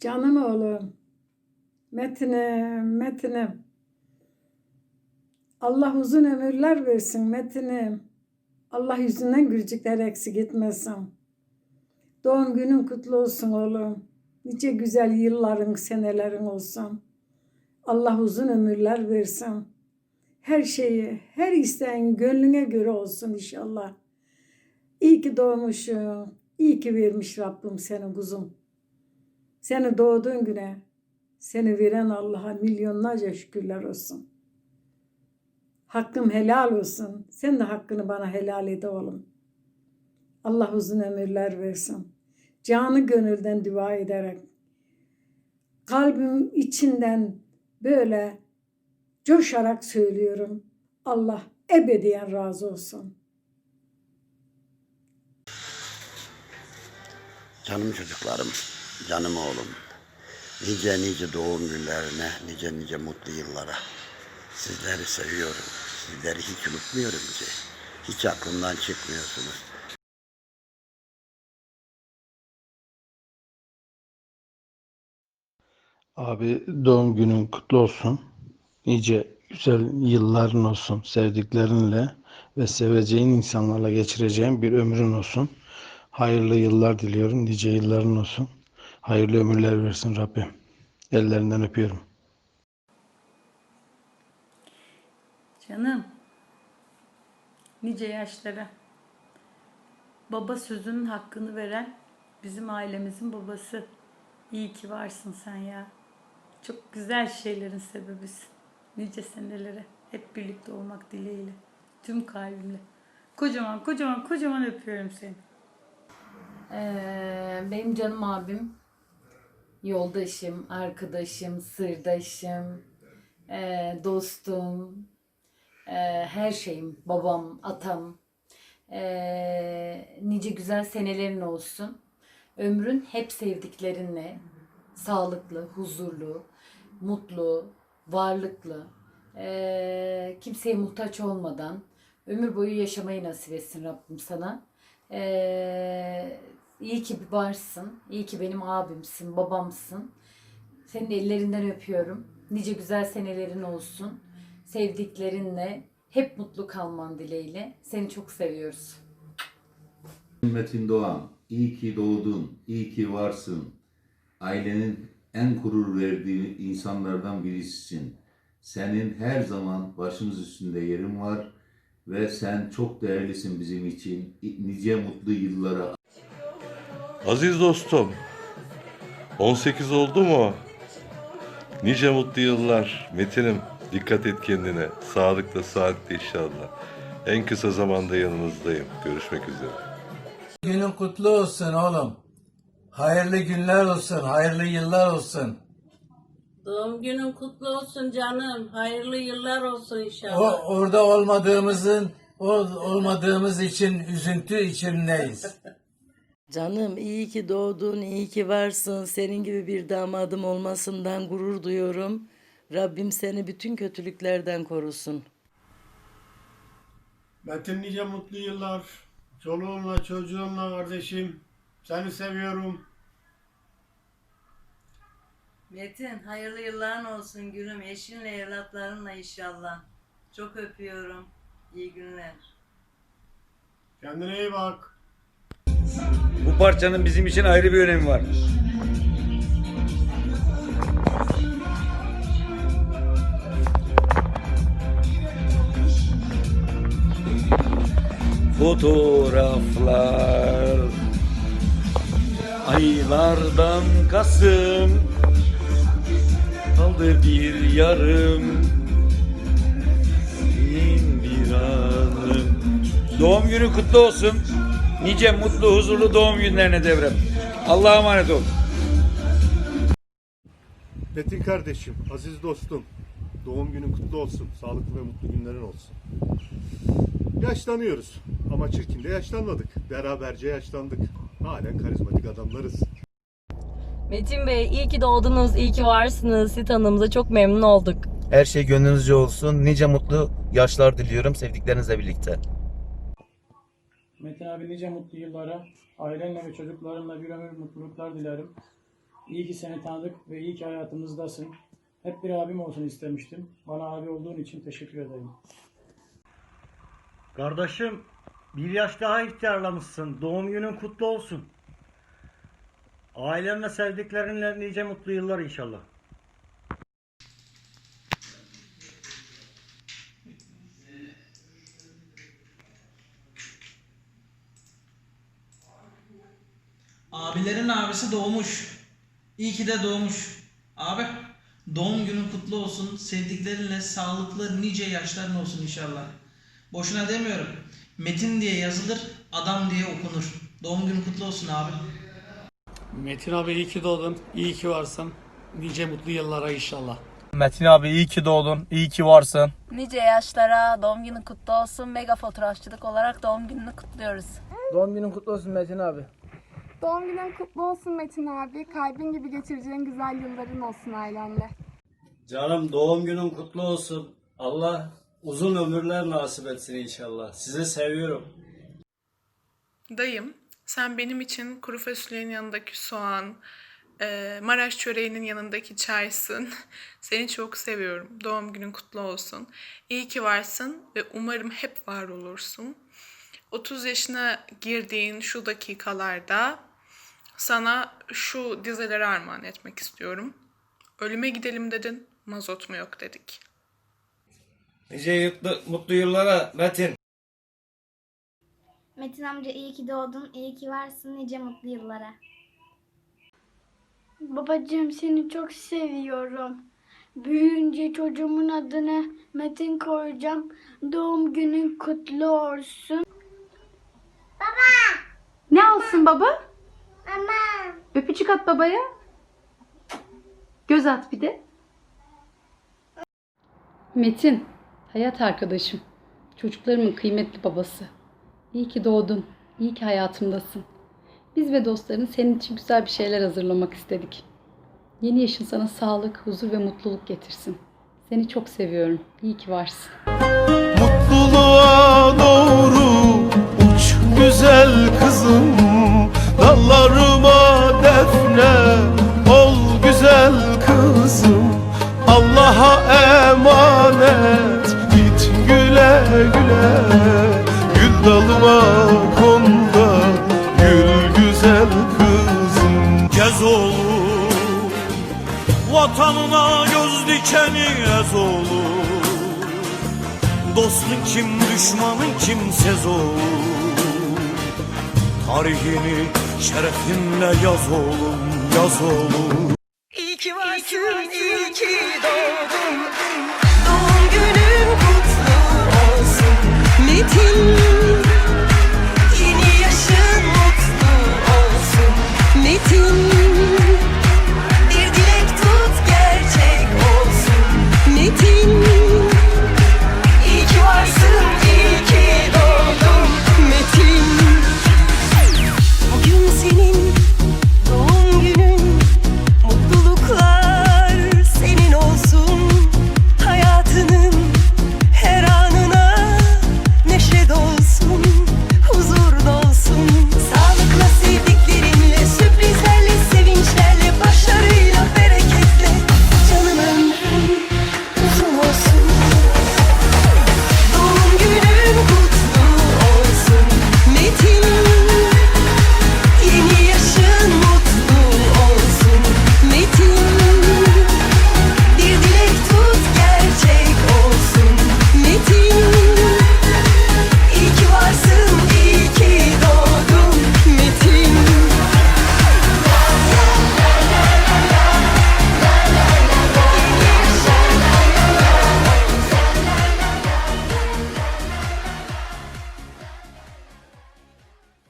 Canım oğlum. Metin'im, Metin'im. Allah uzun ömürler versin Metin'im. Allah yüzünden gülcükler eksik etmesin. Doğum günün kutlu olsun oğlum. Nice güzel yılların, senelerin olsun. Allah uzun ömürler versin. Her şeyi, her isteğin gönlüne göre olsun inşallah. İyi ki doğmuşsun. İyi ki vermiş Rabbim seni kuzum. Seni doğduğun güne seni veren Allah'a milyonlarca şükürler olsun. Hakkım helal olsun. Sen de hakkını bana helal et oğlum. Allah uzun ömürler versin. Canı gönülden dua ederek kalbim içinden böyle coşarak söylüyorum. Allah ebediyen razı olsun. Canım çocuklarım, canım oğlum. Nice nice doğum günlerine, nice nice mutlu yıllara. Sizleri seviyorum. Sizleri hiç unutmuyorum ki. Hiç aklımdan çıkmıyorsunuz. Abi doğum günün kutlu olsun. Nice güzel yılların olsun sevdiklerinle ve seveceğin insanlarla geçireceğin bir ömrün olsun. Hayırlı yıllar diliyorum. Nice yılların olsun. Hayırlı ömürler versin Rabbim. Ellerinden öpüyorum. Canım. Nice yaşlara. Baba sözünün hakkını veren bizim ailemizin babası. İyi ki varsın sen ya. Çok güzel şeylerin sebebisin. Nice senelere hep birlikte olmak dileğiyle. Tüm kalbimle. Kocaman kocaman kocaman öpüyorum seni. Ee, benim canım abim, yoldaşım, arkadaşım, sırdaşım, ee, dostum, ee, her şeyim, babam, atam. Ee, nice güzel senelerin olsun. Ömrün hep sevdiklerinle, sağlıklı, huzurlu, mutlu, varlıklı, ee, kimseye muhtaç olmadan ömür boyu yaşamayı nasip etsin Rabbim sana. Ee, iyi ki varsın. İyi ki benim abimsin, babamsın. Senin ellerinden öpüyorum. Nice güzel senelerin olsun. Sevdiklerinle hep mutlu kalman dileğiyle. Seni çok seviyoruz. Metin Doğan, iyi ki doğdun, iyi ki varsın. Ailenin en gurur verdiği insanlardan birisisin. Senin her zaman başımız üstünde yerin var ve sen çok değerlisin bizim için. Nice mutlu yıllara Aziz dostum, 18 oldu mu? Nice mutlu yıllar. Metin'im dikkat et kendine. Sağlıkla, saatte inşallah. En kısa zamanda yanınızdayım. Görüşmek üzere. Günün kutlu olsun oğlum. Hayırlı günler olsun, hayırlı yıllar olsun. Doğum günün kutlu olsun canım. Hayırlı yıllar olsun O inşallah. orada olmadığımızın o olmadığımız için üzüntü içindeyiz. Canım iyi ki doğdun, iyi ki varsın. Senin gibi bir damadım olmasından gurur duyuyorum. Rabbim seni bütün kötülüklerden korusun. Metin nice mutlu yıllar. Çoluğunla çocuğunla kardeşim. Seni seviyorum. Metin hayırlı yılların olsun gülüm. Eşinle evlatlarınla inşallah. Çok öpüyorum. İyi günler. Kendine iyi bak. Bu parçanın bizim için ayrı bir önemi var. Fotoğraflar Aylardan Kasım Kaldı bir yarım Senin bir anım Doğum günü kutlu olsun. Nice mutlu, huzurlu doğum günlerine devrem. Allah'a emanet ol. Metin kardeşim, aziz dostum. Doğum günün kutlu olsun. Sağlıklı ve mutlu günlerin olsun. Yaşlanıyoruz. Ama çirkin de yaşlanmadık. Beraberce yaşlandık. Halen karizmatik adamlarız. Metin Bey iyi ki doğdunuz, iyi ki varsınız. Sizi tanıdığımıza çok memnun olduk. Her şey gönlünüzce olsun. Nice mutlu yaşlar diliyorum sevdiklerinizle birlikte. Metin abi nice mutlu yıllara, ailenle ve çocuklarınla bir ömür mutluluklar dilerim. İyi ki seni tanıdık ve iyi ki hayatımızdasın. Hep bir abim olsun istemiştim. Bana abi olduğun için teşekkür ederim. Kardeşim bir yaş daha ihtiyarlamışsın. Doğum günün kutlu olsun. Ailen ve sevdiklerinle nice mutlu yıllar inşallah. Abilerin abisi doğmuş. İyi ki de doğmuş. Abi doğum günün kutlu olsun. Sevdiklerinle sağlıklı nice yaşların olsun inşallah. Boşuna demiyorum. Metin diye yazılır, adam diye okunur. Doğum günün kutlu olsun abi. Metin abi iyi ki doğdun. İyi ki varsın. Nice mutlu yıllara inşallah. Metin abi iyi ki doğdun. iyi ki varsın. Nice yaşlara doğum günün kutlu olsun. Mega fotoğrafçılık olarak doğum gününü kutluyoruz. Doğum günün kutlu olsun Metin abi. Doğum günün kutlu olsun Metin abi. Kalbin gibi geçireceğin güzel yılların olsun ailenle. Canım doğum günün kutlu olsun. Allah uzun ömürler nasip etsin inşallah. Sizi seviyorum. Dayım, sen benim için kuru fasulyenin yanındaki soğan, e, Maraş çöreğinin yanındaki çaysın. Seni çok seviyorum. Doğum günün kutlu olsun. İyi ki varsın ve umarım hep var olursun. 30 yaşına girdiğin şu dakikalarda sana şu dizeleri armağan etmek istiyorum. Ölüme gidelim dedin, mazot mu yok dedik. Nice mutlu yıllara Metin. Metin amca iyi ki doğdun, iyi ki varsın nice mutlu yıllara. Babacığım seni çok seviyorum. Büyüyünce çocuğumun adını Metin koyacağım. Doğum günün kutlu olsun. Ne alsın baba? Mama. Öpücük at babaya. Göz at bir de. Metin, hayat arkadaşım. Çocuklarımın kıymetli babası. İyi ki doğdun. İyi ki hayatımdasın. Biz ve dostların senin için güzel bir şeyler hazırlamak istedik. Yeni yaşın sana sağlık, huzur ve mutluluk getirsin. Seni çok seviyorum. İyi ki varsın. Mutluluğa vatanına göz dikeni ez olur. Dostun kim, düşmanın kimsez olur Tarihini şerefinle yaz oğlum, yaz oğlum. İyi ki varsın, iyi ki doğdun,